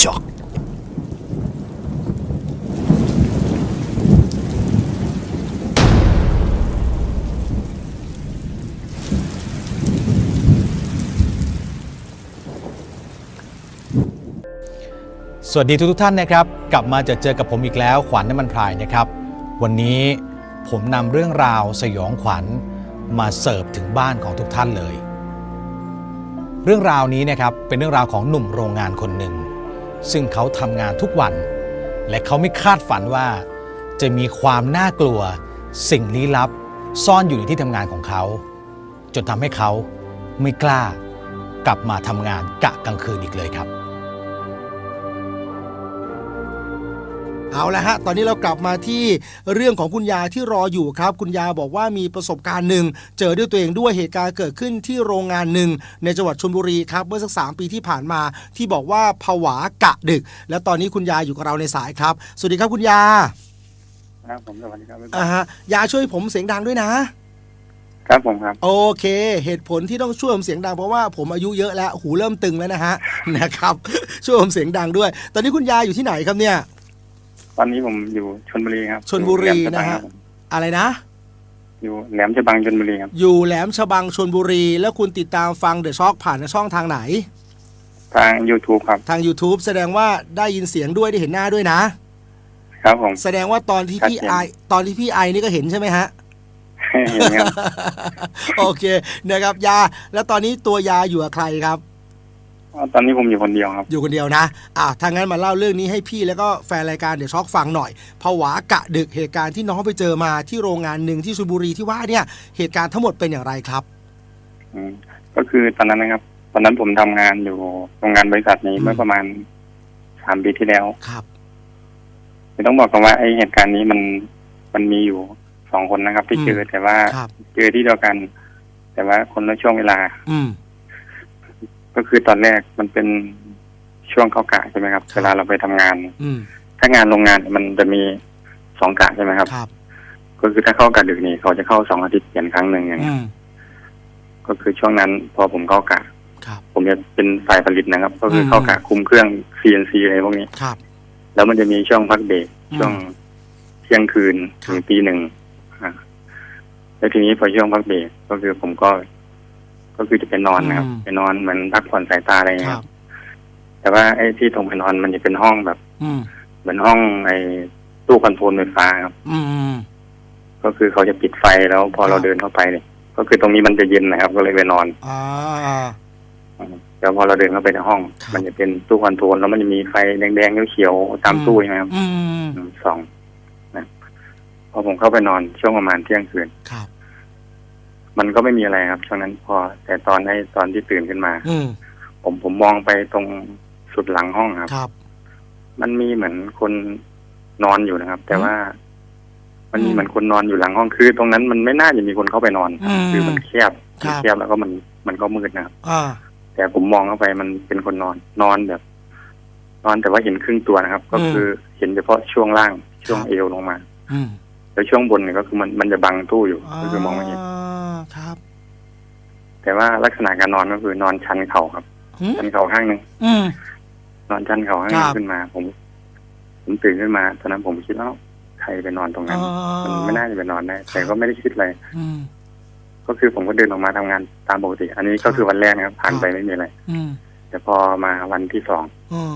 ช็อกสวัสดีทุกๆท่านนะครับ กลับมาจอเจอกับผมอีกแล้วขวัญน้ำมันพรายนะครับ วันนี้ผมนำเรื่องราวสยองขวัญมาเสิร์ฟถึงบ้านของทุกท่านเลย เรื่องราวนี้นะครับเป็นเรื่องราวของหนุ่มโรงงานคนหนึ่ง ซึ่งเขาทำงานทุกวัน และเขาไม่คาดฝันว่า จะมีความน่ากลัว สิ่งลี้ลับ ซ่อนอยู่ในที่ทำงานของเขา จนทำให้เขาไม่กล้ากลับมาทำงานกะกลางคืนอีกเลยครับ เอาละฮะ ตอนนี้เรากลับมาที่เรื่องของคุณยาที่รออยู่ครับ คุณยาบอกว่ามีประสบการณ์หนึ่ง เจอด้วยตัวเองด้วยเหตุการณ์เกิดขึ้นที่โรงงานหนึ่ง ในจังหวัดชลบุรีครับ เมื่อสักสามปีที่ผ่านมา ที่บอกว่าผวากะดึก และตอนนี้คุณยาอยู่กับเราในสายครับ สวัสดีครับคุณยาครับผมสวัสดีครับอ่าฮะยาช่วยผมเสียงดังด้วยนะ ครับผมครับ โอเค เหตุผลที่ต้องช่วยผมเสียงดังเพราะว่าผมอายุเยอะแล้วหูเริ่มตึงแล้วนะฮะนะครับ ช่วยผมเสียงดังด้วย ตอนนี้คุณยาอยู่ที่ไหนครับเนี่ย ตอนนี้ผมอยู่ชนบุรีครับชลบุรีอยู่แหลมฉบังนะฮะครับผมอะไรนะ อยู่แหลมฉบังชนบุรีครับอยู่แหลมฉบังชนบุรี แล้วคุณติดตามฟังเดอะช็อคผ่านช่องทางไหน ทาง YouTube ครับ ทาง YouTube แสดงว่าได้ยินเสียงด้วยได้เห็นหน้าด้วยนะ ครับผม แสดงว่าตอนที่พี่ชัดเจนไอตอนที่พี่ไอนี่ก็เห็นใช่ไหมฮะ เห็นครับ โอเคนะครับยา แล้วตอนนี้ตัวยาอยู่กับใครครับ ตอนนี้ผมอยู่คนเดียวครับ อยู่คนเดียวนะอะถ้างั้นมาเล่าเรื่องนี้ให้พี่แล้วก็แฟนรายการเดี๋ยวช็อกฟังหน่อยผวากะดึกเหตุการณ์ที่น้องไปเจอมาที่โรงงานหนึ่งที่ชลบุรีที่ว่าเนี่ยเหตุการณ์ทั้งหมดเป็นอย่างไรครับอืมก็คือตอนนั้นนะครับ ตอนนั้นผมทำงานอยู่โรงงานบริษัทนี้อืมเมื่อประมาณสามปีที่แล้วครับคือต้องบอกกันว่าไอเหตุการณ์นี้มันมันมีอยู่สองคนนะครับ ที่อืมเจอแต่ว่าครับ เจอที่เดียวกัน แต่ว่าคนละช่วงเวลา อืม ก็คือตอนแรกมันเป็นช่วงเข้ากะใช่ไหมครับครับเวลาเราไปทำงาน อืมถ้างานโรงงานเนี่ยมันจะมีสองกะใช่ไหมครับครับ ก็คือถ้าเข้ากะดึกนี่เขาจะเข้าสองอาทิตย์เปลี่ยนครั้งหนึ่งอย่างอืเงี้ยมก็คือช่วงนั้นพอผมเข้ากะครับผมจะเป็นฝ่ายผลิตนะครับ ก็คือเข้ากะคุมเครื่อง CNC อะไรพวกนี้ครับ แล้วมันจะมีช่วงพักเบรกอืมช่วงเที่ยงคืนครับถึงตีหนึ่งอ่าแล้วทีนี้พอช่วงพักเบรกก็คือผมก็ ก็คือจะไปนอนนะครับไปนอนเหมือนพักผ่อนสายตาอะไรอย่างคเงี้รัยบแต่ว่าไอ้ที่ตรงไปนอนมันจะเป็นห้องแบบอืมเหมือนห้องไอ้ตู้คอนโทรลไฟฟ้าครับ อืมอืม ก็คือเขาจะปิดไฟแล้วพอครับเราเดินเข้าไปเนี่ย ก็คือตรงนี้มันจะเย็นนะครับ ก็เลยไปนอน อ่า แล้วพอเราเดินเข้าไปในห้อง ครับ มันจะเป็นตู้คอนโทรลแล้วมันจะมีไฟแดงๆเขียวๆตามตู้ใช่ไหมครับอืมอืมสองนะพอผมเข้าไปนอนช่วงประมาณเที่ยงคืน ครับ มันก็ไม่มีอะไรครับช่วงนั้นพอ แต่ตอนให้ตอนที่ตื่นขึ้นมา อืมผมผมมองไปตรงสุดหลังห้องครับ ครับ มันมีเหมือนคนนอนอยู่นะครับ แต่อืมว่า มันมีอืมเหมือนคนนอนอยู่หลังห้องคือ ตรงนั้นมันไม่น่าจะมีคนเข้าไปนอนอืมคือมันแคบครับมันแคบแล้วก็มันมันก็มืดนะครับ อ่า แต่ผมมองเข้าไปมันเป็นคนนอน นอนแบบ นอนแต่ว่าเห็นครึ่งตัวนะครับ ก็คือเห็นเฉพาะช่วงล่างช่วงเอวลงมา อืม แล้วช่วงบนเนี่ยก็คือมันมันจะบังตู้อยู่ก็คือมองไม่เห็นาครับ แต่ว่าลักษณะการนอนก็คือนอนชันเข่าครับหืมชันเข่าข้างหนึ่งอืมนอนชันเข่าข้างหนึคงรับขึ้นมา ผมผมตื่นขึ้นมาตอนนั้นผมคิดว่าใครไปนอนตรงนั้น มันไม่น่าจะไปนอนได้แต่ก็ไม่ได้คิดอะไรอืมก็คือผมก็เดินออกมาทำงานตามปกติ อันนี้ก็คือวันแรกนะครับผ่านไปไม่มีอะไรอืมแต่พอมาวันที่สองอืม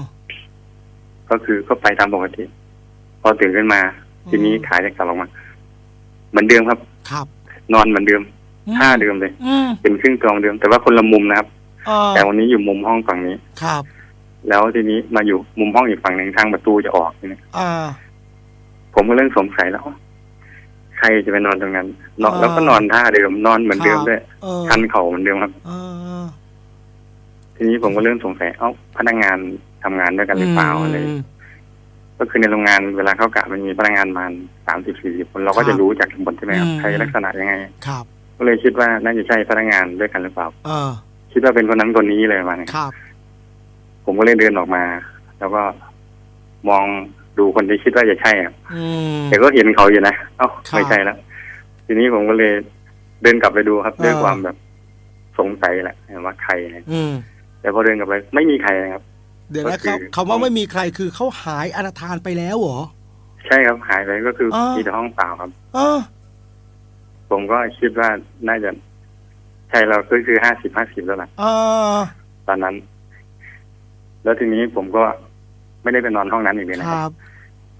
ก็คือก็ไปตามปกติ พอตื่นขึ้นมา ทีนี้ขาจะกลับออกมาเหมือนเดิมครับ ครับ นอนเหมือนเดิมท่าเดิมเลย อืมเป็นครึ่งตัวเหมือนเดิม แต่ว่าคนละมุมนะครับอ่าแต่วันนี้อยู่มุมห้องฝั่งนี้ ครับแล้วทีนี้มาอยู่มุมห้องอีกฝั่งหนึ่งทางประตูจะออกทีนี้อ่าผมก็เริ่มสงสัยแล้วอ๋อใครจะไปนอนตรงนั้นนอนอ่า แล้วก็นอนท่าเดิมนอนเหมือนเดิมด้วยเออชันเข่าเหมือนเดิมครับ เออทีนี้ผมก็เริ่มสงสัยเอ้าพนักงานทำงานด้วยกันหรือเปล่าอะไรม ก็คือในโรงงานเวลาเข้ากะมันมีพนักงานมาสามสิบสี่สิบคนเราก็ครัจะบรู้จากทั้งหมดใช่ไหมครับอืมใครลักษณะยังไงครับ ก็เลยคิดว่าน่าจะใช่พนักงานด้วยกันหรือเปล่าเออคิดว่าเป็นคนนั้นคนนี้เลยมาเนี่ยครับ ผมก็เลยเดินออกมา แล้วก็มองดูคนที่คิดว่าจะใช่อะอืมแต่ก็เห็นเขาอยู่นะเอ้าครับไม่ใช่แล้วทีนี้ผมก็เลยเดินกลับไปดูครับเออด้วยความแบบสงสัยแหละว่าใครเนี่ยอืมแต่พอเดินกลับไปไม่มีใครนะครับ เดี๋ยวนะก็คือคำคำว่าไม่มีใครคือเขาหายอนาทานไปแล้วเหรอ ใช่ครับหายไปก็คืออ่ามีมีแต่ห้องเปล่าครับ เออ ผมก็คิดว่าน่าจะ ใช่เราก็คือห้าสิบห้าสิบแล้วล่ะ เออตอนนั้น แล้วทีนี้ผมก็ไม่ได้ไปนอนห้องนั้นอีกเลยคนะครัรับ บ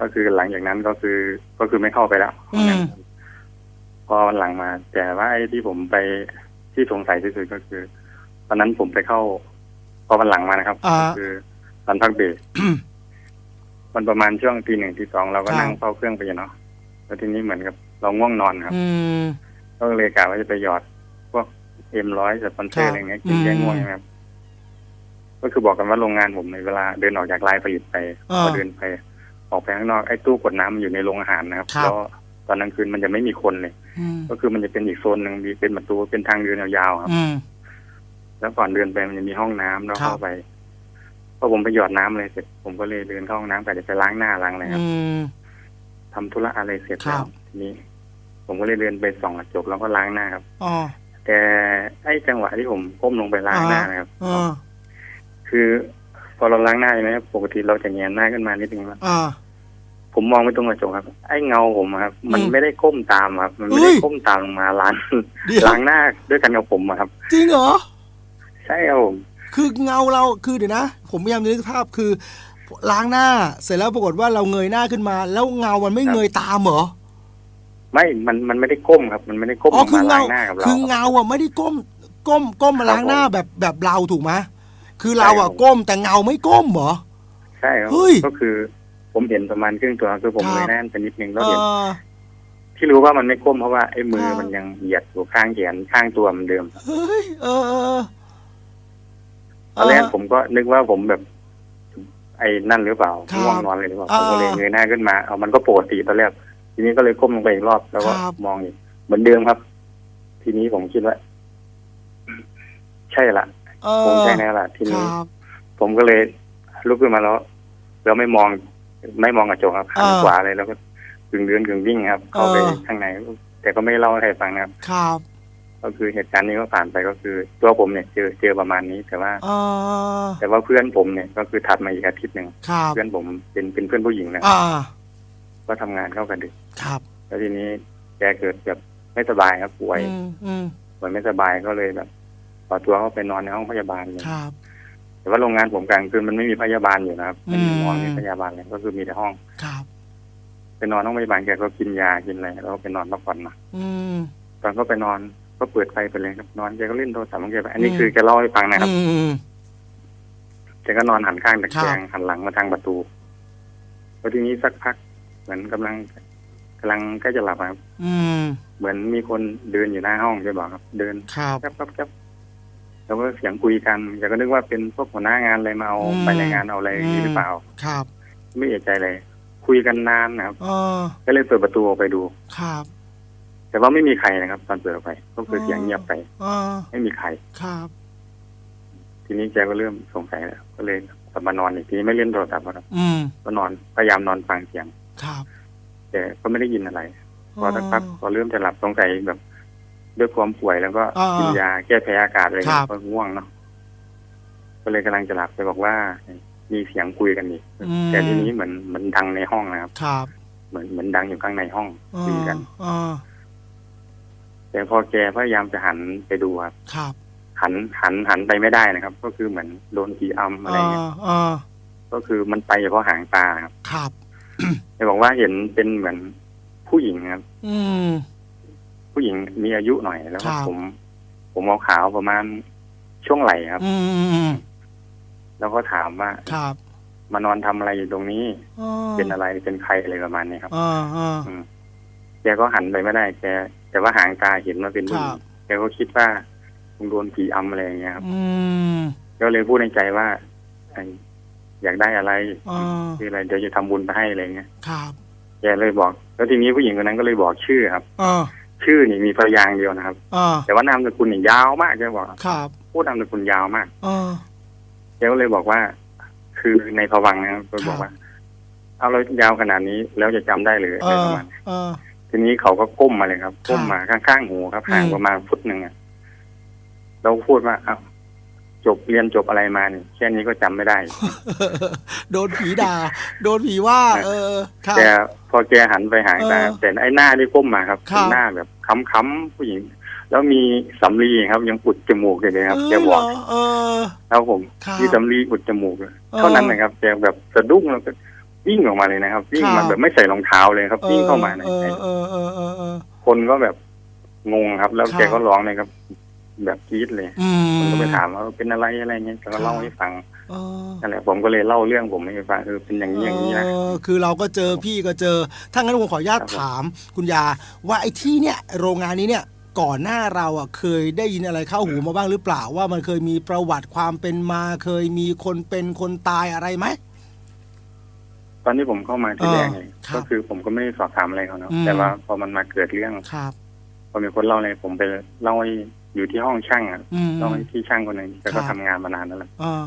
ก็คือหลังจากนั้นก็คือก็คือไม่เข้าไปแล้วห้องนั้นอืม พอวันหลังมา แต่ว่าไอ้ที่ผมไปที่สงสัยที่สุดก็คือตอนนั้นผมไปเข้าพอวันหลังมานะครับอ่า ก็คือ ตอนพักเบรกมันประมาณช่วงตีหนึ่งตีสองเราก็ครับนั่งเฝ้าเครื่องไปอยู่เนาะแล้วทีนี้เหมือนกับเราง่วงนอนครับอืมก็เลยกะว่าจะไปหยอด พวกเอ็มร้อยสปอนเซอร์อะไรเงี้ยกินแก้ง่วงใช่ไหมครับ ก็คือบอกกันว่าโรงงานผมในเวลาเดินออกจากลายผลิตไปอ่าพอเดินไป ออกไปข้างนอกไอ้ตู้กดน้ำมันอยู่ในโรงอาหารนะครับครับแล้วตอนกลางคืนมันจะไม่มีคนเลยอืมก็คือมันจะเป็นอีกโซนหนึ่งมีเป็นประตูเป็นทางเดินยาวๆครับอืมแล้วก่อนเดินไปมันจะมีห้องน้ำแล้วครับเข้าไป พอผมไปหยอดน้ำเลยเสร็จ ผมก็เลยเดินเข้าห้องน้ำไปจะไปล้างหน้าล้างอะไรครับอืมทำธุระอะไรเสร็จครัแล้วบทีนี้ ผมก็เลยเดินไปส่องกระจกแล้วก็ล้างหน้าครับอ๋อแต่ไอ้จังหวะที่ผมก้มลงไปล้างหน้านะครับเออคือพอเราล้างหน้าใช่ไหมครับปกติเราจะเงยหน้าขึ้นมานิดนึงครับอ่าผมมองไปตรงกระจกครับ ไอ้เงาผมอะครับ มันอืมไม่ได้ก้มตามครับ มันไม่เฮ้ได้ยก้มตามลงมาล้างเดี๋ยวล้างหน้าด้วยกันกับผมอะครับ จริงเหรอ ใช่ครับผม คือเงาเราคือเดี๋ยวนะ ผมพยายามนึกภาพคือ ล้างหน้าเสร็จแล้วปรากฏว่าเราเงยหน้าขึ้นมา แล้วเงามันไม่เงยตามเหรอไม่ มัน มันไม่ได้ก้มครับ มันไม่ได้ก้มอ๋อลงคือมาเงาล้างหน้ากับเราคือเงาอะไม่ได้ก้ม ก้มก้มมาครับล้างหน้าผมแบบแบบเราถูกไหมคือเราอะใช่ครับก้มแต่เงาไม่ก้มเหรอ ใช่ครับเฮ้ยก็คือ ผมเห็นประมาณครึ่งตัวคือผมครับ เงยหน้าไปนิดนึงแล้วเอเห็น อ ที่รู้ว่ามันไม่ก้มเพราะว่าไอ้มือครับ มันยังเหยียดอยู่ข้างแขนข้างตัวเหมือนเดิมเฮ้ยเออเออ ตอนแรกเผมก็นึกว่าผมแบบ ไอ้นั่นหรือเปล่าครับง่วงนอนเลยหรือเปล่าอ่า ผมก็เลยเงยหน้าขึ้นมาเอามันก็ปกติตอนแรกทีนี้ก็เลยก้มลงไปอีกรอบแล้วก็ครับ มองอีกเหมือนเดิมครับ ทีนี้ผมคิดว่า ใช่ละเอคงอใช่แน่ละทีคนี้ รับ ผมก็เลยลุกขึ้นมาแล้ว แล้วไม่มอง ไม่มองกระจกครับหันอ่าขวาเลยแล้วก็กึ่งเดินกึ่งวิ่งครับ เข้าไปเออ ข้างในแต่ก็ไม่เล่าให้ใครฟังนะครับ ครับ ก็คือเหตุการณ์นี้ก็ผ่านไปก็คือ ตัวผมเนี่ยเจอเจอประมาณนี้แต่ว่าเออแต่ว่าเพื่อนผมเนี่ยก็คือถัดมาอีกอาทิตย์หนึ่งครับเพื่อนผมเป็นเป็นเพื่อนผู้หญิงนะอ่าก็ทำงานเข้ากันดึกครับ แล้วทีนี้แกเกิดแบบไม่สบายครับป่วยอืมอืมป่วยไม่สบายก็เลยแบบขอตัวเข้าไปนอนในห้องพยาบาลเลยครับ แต่ว่าโรงงานผมกลางคืนมันไม่มีพยาบาลอยู่นะครับไม่มีหมออืมไม่มีพยาบาลเลยก็คือมีแต่ห้องครับไปนอนห้องพยาบาลแกก็กินยากินอะไรแล้วก็ไปนอนพักผ่อนมาอืมตอนก็ไปนอน ก็เปิดไฟไปเลยครับนอนแกก็เล่นโทรศัพท์ของแกไปอันนี้อืมคือแกเล่าให้ฟังนะครับอืมแกก็นอนหันข้างตะแคงครับหันหลังมาทางประตูแล้วทีนี้สักพัก เหมือนกำลังกำลังใกล้จะหลับอะครับ อืม เหมือนมีคนเดินอยู่หน้าห้องแกบอกครับ เดินครับแป๊บแป๊บแป๊บแล้วก็เสียงคุยกันแกก็นึกว่าเป็นพวกหัวหน้างานอะไรมาเอาอืมไปรายงานเอาอะไรอย่างนี้หรือเปล่า ครับ ไม่เอะใจเลยคุยกันนานนะครับเออก็เลยเปิดประตูออกไปดู ครับ แต่ว่าไม่มีใครนะครับ ตอนเปิดออกไป ก็คือเสียงเงียบไปเออไม่มีใคร ครับ ทีนี้แกก็เริ่มสงสัยแล้วก็เลยกลับมานอนอีกทีนี้ไม่เล่นโทรศัพท์แล้วครับอืมก็นอนพยายามนอนฟังเสียง ครับแต่ก็ไม่ได้ยินอะไรพอสักพักพอเริ่มจะหลับสงสัยแบบ ด้วยความป่วยแล้วก็อ่ากิกินยาแก้แพ้อากาศอะไรครับก็ง่วงเนาะก็เลยกำลังจะหลับไปบอกว่า มีเสียงคุยกันอีกอืมแต่ทีนี้เหมือนเหมือนดังในห้องนะครับ ครับ เหมือนเหมือนดังอยู่ข้างในห้องเอคุยอกันเออ แต่พอแกพยายามจะหันไปดูครับครับ หันหันหันไปไม่ได้นะครับ ก็คือเหมือนโดนผีอำอะไรเอเงี้อยเออก็คือมันไปเฉพาะหางตาครับ ครับแกบอกว่าเห็นเป็นเหมือนผู้หญิงครับ อืมผู้หญิงมีอายุหน่อยแล้วก็ครับผม ผมเอาขาวๆประมาณช่วงไหล่ครับ อืมแล้วก็ถามว่าครับมานอนทำอะไรอยู่ตรงนี้ออเป็นอะไรเป็นใครอะไรประมาณนี้ครับเออเอออืมแกก็หันไปไม่ได้ แก แต่ว่าหางตาเห็นว่าเป็นผู้หญิครังบ แกก็คิดว่าคงโดนผีอำอะไรอย่างเงี้ยครับ อืมก็เลยพูดในใจว่าไอ้อยากได้อะไรเออคืออะไรเดี๋ยวจะทำบุญไปให้อะไรเงี้ยครับแกเลยบอก แล้วทีนี้ผู้หญิงคนนั้นก็เลยบอกชื่อครับ เออชื่อนี่มีพยางค์เดียวนะครับ เออแต่ว่านามสกุลนี่ยาวมากแกบอกครับพูดนามสกุลยาวมากเออ แกก็เลยบอกว่า คือในภวังค์นะครับก็บอกว่า เอาเรายาวขนาดนี้แล้วจะจำได้หรือเออะไรอประมาณนี้เออ ทีนี้เขาก็ก้มมาเลยครับครับ ก้มมาข้างๆหูครับห่างอืมประมาณฟุตหนึ่งอะเราพูดว่าอ้าวแกจบเรียนจบอะไรมาเนี่ยแค่นี้ก็จำไม่ได้ โดนผีด่า โดนผีว่า เออครับแกพอแกหันไปหางตาเออแต่ไอ้หน้าที่ก้มมาครับครับเป็นหน้าแบบค้ำๆผู้หญิง แล้วมีสำลีครับ ยังอุดจมูกอยู่เลยครับเอแกอบเหรอกอเออครับผมครับมีสำลีอุดจมูกออเท่านั้นนะครับแกแบบสะดุ้งแล้วก็ วิ่งออกมาเลยนะครับวิ่งครัมาบแบบไม่ใส่รองเท้าเลยครับวิ่งเข้ามาในเออเออเออเออเออคนก็แบบงงครับ แล้วครับแกก็ร้องเลยครับ แบบกรี๊ดเลยอืมผมก็ไปถามว่าเป็นอะไรอะไรเงี้ยแกก็เล่าให้ฟังเออนั่นแหละผมก็เลยเล่าเรื่องผมให้ฟังเออเป็นอย่างนี้อย่างนี้นะเออคือเราก็เจอพี่ก็เจอถ้างั้นผมขออนุญาตครับผมถามคุณยา ว่าไอ้ที่เนี่ย โรงงานนี้เนี่ยก่อนหน้าเราอะเคยได้ยินอะไรเข้าหูมาบ้างหรือเปล่าว่ามันเคยมีประวัติความเป็นมา เคยมีคนเป็นคนตายอะไรไหม ตอนที่ผมเข้ามาที่เออแรกเนี่ยครับก็คือผมก็ไม่ได้สอบถามอะไรเขานะอืม แต่ว่าพอมันมาเกิดเรื่องครับ พอมีคนเล่าอะไรผมไปเล่าให้อยู่ที่ห้องช่างอะอืม เล่าให้ที่ช่างคนหนึ่งแกครัก็บ ทำงานมานานแล้วแหละเออ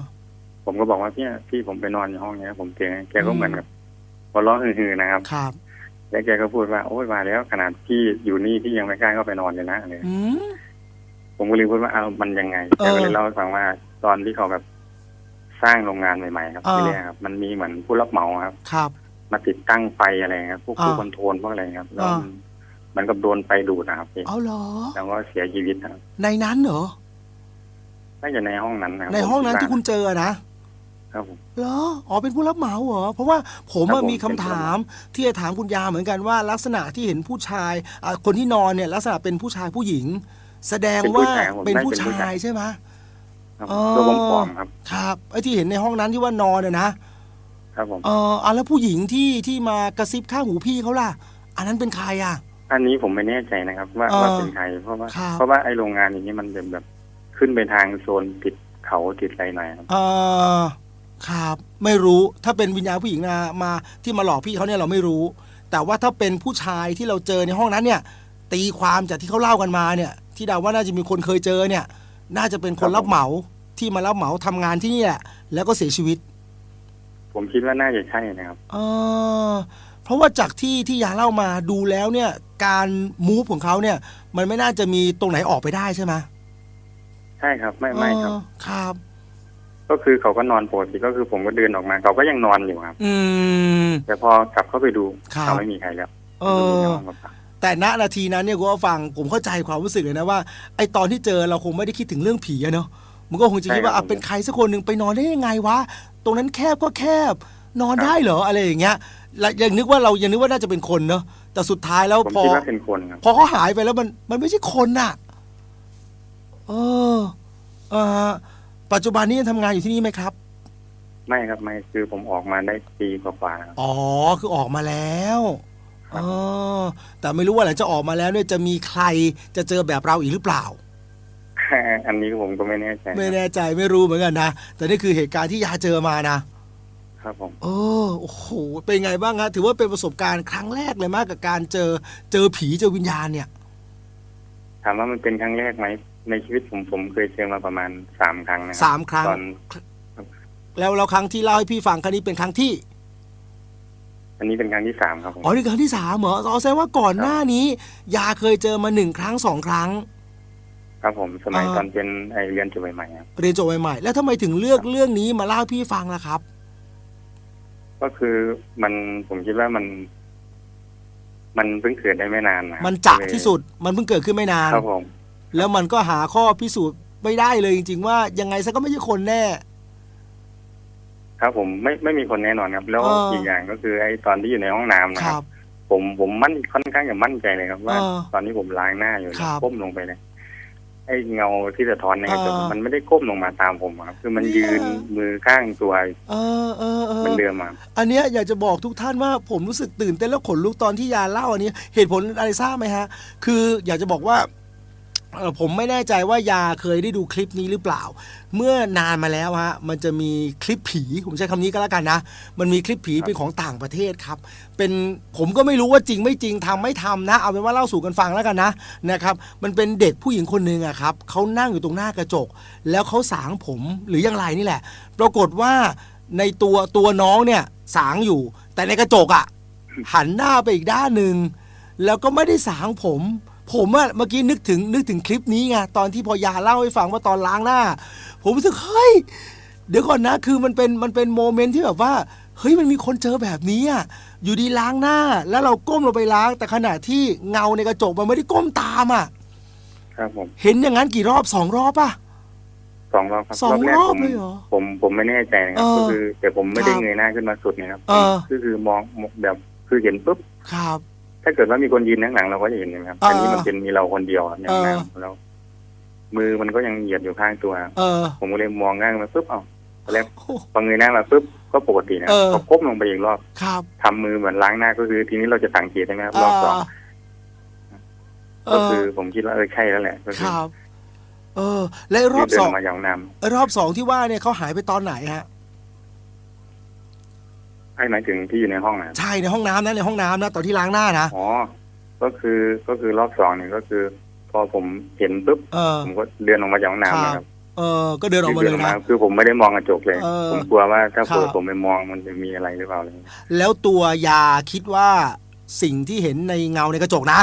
ผมก็บอกว่าพี่พี่ผมไปนอนอยู่ห้องเนี้ย ผมเจอแกก็อืม เหมือนกับหัวเราะฮือๆนะครับ ครับ แล้วแกก็พูดว่าโอ้ยมาแล้วขนาดพี่อยู่นี่พี่ยังไม่กล้าเข้าไปนอนเลยนะอะไรอืม ผมก็เลยพูดว่าเอามันยังไงเออแกก็เลยเล่าให้ฟังว่าตอนที่เขาแบบ สร้างโรงงานใหม่ๆครับเออที่แรกครับมันมีเหมือนผู้รับเหมาครับ ครับ มาติดตั้งไฟอะไรครับพวกอ่าผู้คอนโทรลพวกอะไรครับแล้วอ่าเหมันกับโดนไฟดูดนะครับพี่เอาเหรอ แล้วก็เสียชีวิตนะครับในนั้นเหรอ น่าจะในห้องนั้นนะครับในห้องนั้นผมที่คุณเจอนะครับผม เหรออ๋อเป็นผู้รับเหมาเหรอ เพราะว่าผมครัอะบผมมีคำถามที่จะถามคุณยาเหมือนกันว่า ลักษณะที่เห็นผู้ชายอะคนที่นอนเนี่ยลักษณะเป็นผู้ชายผู้หญิง แสดงว่าเป็นผู้ชายใช่ไหม ครับอ๋อตัวผมผอมๆครับ ครับไอ้ที่เห็นในห้องนั้นที่ว่านอนเนี่ยนะครับผม เอออะแล้วผู้หญิงที่ที่มากระซิบข้างหูพี่เขาล่ะ อันนั้นเป็นใครอะ อันนี้ผมไม่แน่ใจนะครับ ว่าเออว่าเป็นใครเพราะว่า ครับ เพราะว่าไอ้โรงงานอย่างนี้มันเป็นแบบขึ้นไปทางโซนติดเขาติดอะไรหน่อยครับ เออครับ ไม่รู้ถ้าเป็นวิญญาณผู้หญิงนะมาที่มาหลอกพี่เขาเนี่ยเราไม่รู้ แต่ว่าถ้าเป็นผู้ชายที่เราเจอในห้องนั้นเนี่ย ตีความจากที่เขาเล่ากันมาเนี่ย ที่เดาว่าน่าจะมีคนเคยเจอเนี่ย น่าจะเป็นคนรับเหมาที่มารับเหมาทำงานที่นี่แหละแล้วก็เสียชีวิต ผมคิดว่าน่าจะใช่นะครับเออเพราะว่าจากที่ที่ยาเล่ามาดูแล้วเนี่ย การมูฟของเขาเนี่ย มันไม่น่าจะมีตรงไหนออกไปได้ใช่ไหมใช่ครับ ไม่ไม่ครับ เออครับ ก็คือเขาก็นอนปกติก็คือผมก็เดินออกมา เขาก็ยังนอนอยู่ครับ อืม แต่พอกลับเข้าไปดูครับ เขาไม่มีใครแล้วเอไม่มีอในห้องเปล่า แต่ณนาทีนั้นเนี่ยกูก็ฟังผมเข้าใจความรู้สึกเลยนะว่าไอตอนที่เจอเราคงไม่ได้คิดถึงเรื่องผีอะเนาะมันก็คงจะคิดว่าอะเป็นใครสักคนหนึ่งไปนอนได้ยังไงวะตรงนั้นแคบก็แคบ นอนได้เหรออะไรอย่างเงี้ยแล้วยังนึกว่าเรายังนึกว่าน่าจะเป็นคนเนาะแต่สุดท้ายแล้วผมพอคิดว่าเป็นคนครับพอเขาหายไปแล้วมันมันไม่ใช่คนน่ะเออเออปัจจุบันนี้ยังทำงานอยู่ที่นี่ไหมครับ ไม่ครับไม่คือผมออกมาได้ปีกว่าๆครับอ๋อคือออกมาแล้วครั อบอแต่ไม่รู้ว่าหลังจากออกมาแล้วเนี่ยจะมีใครจะเจอแบบเราอีกหรือเปล่า อันนี้ผมก็ไม่แน่ใจไม่แน่ใจไม่รู้เหมือนกันนะแต่นี่คือเหตุการณ์ที่ยาเจอมานะครับผมเออโอ้โหเป็นไงบ้างฮะถือว่าเป็นประสบการณ์ครั้งแรกเลยมากกับการเจอเจอผีเจอวิญญาณเนี่ย ถามว่ามันเป็นครั้งแรกไหมในชีวิตผมผมเคยเจอมาประมาณสามครั้งนะครัสามครั้งตอนแล้วเราครั้งที่เล่าให้พี่ฟังครั้งนี้เป็นครั้งที่ อันนี้เป็นครั้งที่สามครับผมอ๋อนี่ครั้งที่สามเหรออ๋อแสดงว่าก่อนหน้านี้ ยาเคยเจอมาหนึ่งครั้งสองครั้ง ครับผมสมัยอ่า ตอนเป็นไอเรียนจบใหม่ๆครับเรียนจบใหม่ๆแล้วทำไมถึงเลือกเรื่องนี้มาเล่าให้พี่ฟังล่ะครับ ก็คือมันผมคิดว่ามัน มันเพิ่งเกิดได้ไม่นานนะมันจะที่สุดมันเพิ่งเกิดขึ้นไม่นาน ครับผม แล้วมันก็หาข้อพิสูจน์ไม่ได้เลยจริง ๆ ว่ายังไงซะก็ไม่ใช่คนแน่ ครับผมไม่ไม่มีคนแน่นอนครับ แล้วเอออีอีกอย่างก็คือไอ้ตอนที่อยู่ในห้องน้ำนะคครัรับ บ ผมผมมั่นค่อนข้างจะมั่นใจเลยครับว่า เออตอนนี้ผมล้างหน้าอยู่ครับก้มลงไปเลยไอ้เงาที่สะท้อนในกระจกเออมันไม่ได้ก้มลงมาตามผมครับ คือมันเนี่ยยืนมือข้างตัวเออเออเอเหมันอเดิมอะอันเนี้ยอยากจะบอกทุกท่านว่าผมรู้สึกตื่นเต้นแล้วขนลุกตอนที่ยาเล่าอันนี้ เหตุผลอะไรทราบไหมฮะ คืออยากจะบอกว่าเอ่อ ผมไม่แน่ใจว่ายาเคยได้ดูคลิปนี้หรือเปล่า เมื่อนานมาแล้วฮะมันจะมีคลิปผี ผมใช้คำนี้ก็แล้วกันนะ มันมีคลิปผีเป็นของต่างประเทศครับ เป็นผมก็ไม่รู้ว่าจริงไม่จริงทำไม่ทำนะ เอาเป็นว่าเล่าสู่กันฟังแล้วกันนะนะครับ มันเป็นเด็กผู้หญิงคนหนึ่งอะครับเขานั่งอยู่ตรงหน้ากระจก แล้วเขาสางผมหรือยังไรนี่แหละ ปรากฏว่าในตัวตัวน้องเนี่ยสางอยู่ แต่ในกระจกอะหันหน้าไปอีกด้านหนึ่งแล้วก็ไม่ได้สางผม ผมอะเมื่อกี้นึกถึงนึกถึงคลิปนี้ไงตอนที่พอยาเล่าให้ฟังว่าตอนล้างหน้า ผมรู้สึกเฮ้ยเดี๋ยวก่อนนะคือมันเป็นมันเป็นโมเมนต์ที่แบบว่าเฮ้ยมันมีคนเจอแบบนี้อะอยู่ดีล้างหน้า แล้วเราก้มลงไปล้าง แต่ขณะที่เงาในกระจกมันไม่ได้ก้มตามอะครับผมเห็นอย่างนั้นกี่รอบสองรอบป่ะสองรอบครับสองแรกรอบผมเลยเหรอผมผมไม่แน่ใจนะครับเออก็คือแต่ผมไม่ได้ครับเงยหน้าขึ้นมาสุดนะครับเออคือคือมองแบบคือเห็นปุ๊บครับ ถ้าเกิดว่ามีคนยืนข้างหลังเราก็จะเห็นนะครับเอออัอันนี้มันเป็นมีเราคนเดียวอะอย่างนั้นเออแล้วมือมันก็ยังเหยียดอยู่ข้างตัวเออผมก็เลยมองหน้ามาปุ๊บเอ้าตอนแรกโอ้พอเงยหน้ามาปุ๊บก็ปกตินะเออพอก้มลงไปอีกรอบครับทำมือเหมือนล้างหน้าก็คือทีนี้เราจะสังเกตใช่ไหมครับรอบสองเอก็อคือผมคิดว่าเออใช่แล้วแหละก็คคือรับเออ และไอ้รอบเดิสนองออกมาอย่างน้ไอ้รอบสองที่ว่าเนี่ยเขาหายไปตอนไหนฮะำให้หมายถึงที่อยู่ในห้องนะครับใช่ในห้องน้ำนะในห้องน้ำนะตอนที่ล้างหน้านะอ๋อ ก็คือก็คือรอบสองเนี่ยก็คือ พอผมเห็นปุ๊บเออผมก็เดินออกมาจากห้องน้ำนะครับเออก็เดินออกมาเลยนะคือผมไม่ได้มองกระจกเลยเออผมกลัวว่าถ้าครับเปิดผมไปมองมันจะมีอะไรหรือเปล่าอะไรอย่างเงี้ยแล้วตัวยาคิดว่าสิ่งที่เห็นในเงาในกระจกนะ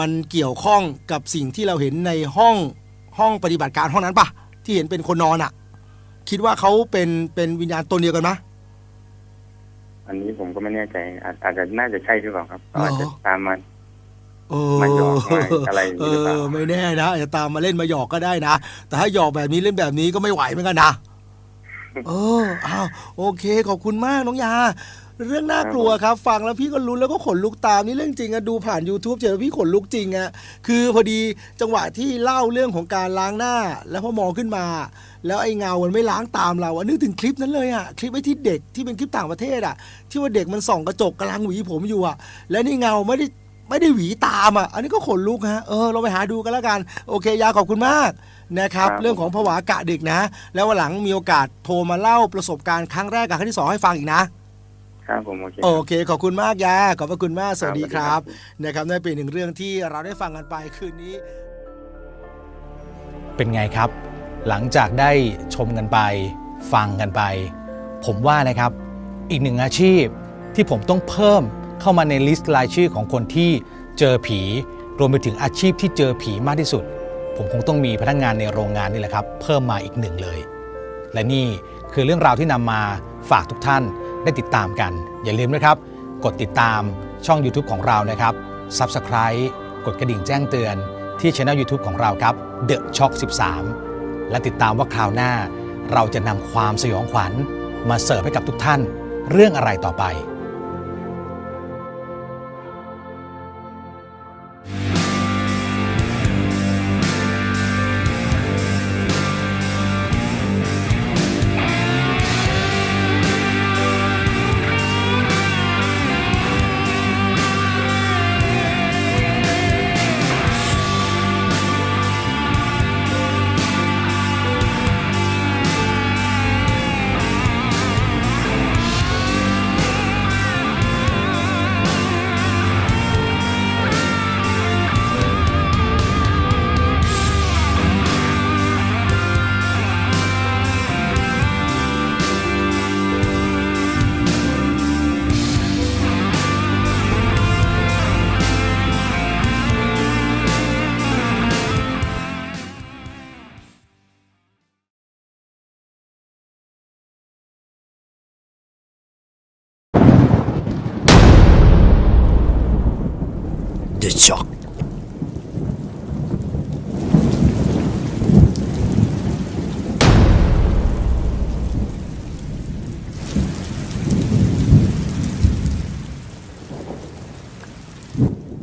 มันเกี่ยวข้องกับสิ่งที่เราเห็นในห้องห้องปฏิบัติการห้องนั้นปะที่เห็นเป็นคนนอนอะคิดว่าเขาเป็นเป็นวิญญาณตนเดียวกันไหม อันนี้ผมก็ไม่แน่ใจ อาจอาจจะน่าจะใช่หรือเปล่าครับเหรออาจจะตามมาเออมาหยอกมาอะไรอย่างเอนี้หรือเปล่าอไม่แน่นะอาจจะตามมาเล่นมาหยอกก็ได้นะแต่ถ้าหยอกแบบนี้เล่นแบบนี้ก็ไม่ไหวเหมือนกันนะเอออ้าวโอเค ขอบคุณมากน้องยา เรื่องน่ากลัวครับ ฟังแล้วพี่ก็ลุ้นแล้วก็ขนลุกตามนี่เรื่องจริงอะดูผ่าน YouTube เจอแล้วพี่ขนลุกจริงอะคือพอดีจังหวะที่เล่าเรื่องของการล้างหน้า แล้วพอมองขึ้นมา แล้วไอ้เงามันไม่ล้างตามเราอะนึกถึงคลิปนั้นเลยอะคลิปไอ้ที่เด็กที่เป็นคลิปต่างประเทศอะที่ว่าเด็กมันส่องกระจกกำลังหวีผมอยู่อะแล้วนี่เงาไม่ได้ไม่ได้หวีตามอะอันนี้ก็ขนลุกฮะ เออ เราไปหาดูกันแล้วกัน โอเค ยาขอบคุณมากนะครับครับเรื่องของผวากะดึกนะ แล้ววันหลังมีโอกาสโทรมาเล่าประสบการณ์ครั้งแรกกับครั้งที่สองให้ฟังอีกนะ ครับผมโอเคโอเค ขอบคุณมากยาขอบพระคุณมากสวัสดีครับครับนะครับนั่นเป็นหนึ่งเรื่องที่เราได้ฟังกันไปคืนนี้ เป็นไงครับ หลังจากได้ชมกันไป ฟังกันไป ผมว่านะครับ อีกหนึ่งอาชีพที่ผมต้องเพิ่มเข้ามาในลิสต์รายชื่อของคนที่เจอผี รวมไปถึงอาชีพที่เจอผีมากที่สุด ผมคงต้องมีพนักงานในโรงงานนี่แหละครับ เพิ่มมาอีกหนึ่งเลย และนี่คือเรื่องราวที่นำมาฝากทุกท่าน ได้ติดตามกัน อย่าลืมนะครับ กดติดตามช่อง YouTube ของเรานะครับ Subscribe กดกระดิ่งแจ้งเตือนที่ช anel YouTube ของเราครับ The Shock 13 และติดตามว่าคราวหน้า เราจะนำความสยองขวัญ มาเสิร์ฟให้กับทุกท่าน เรื่องอะไรต่อไป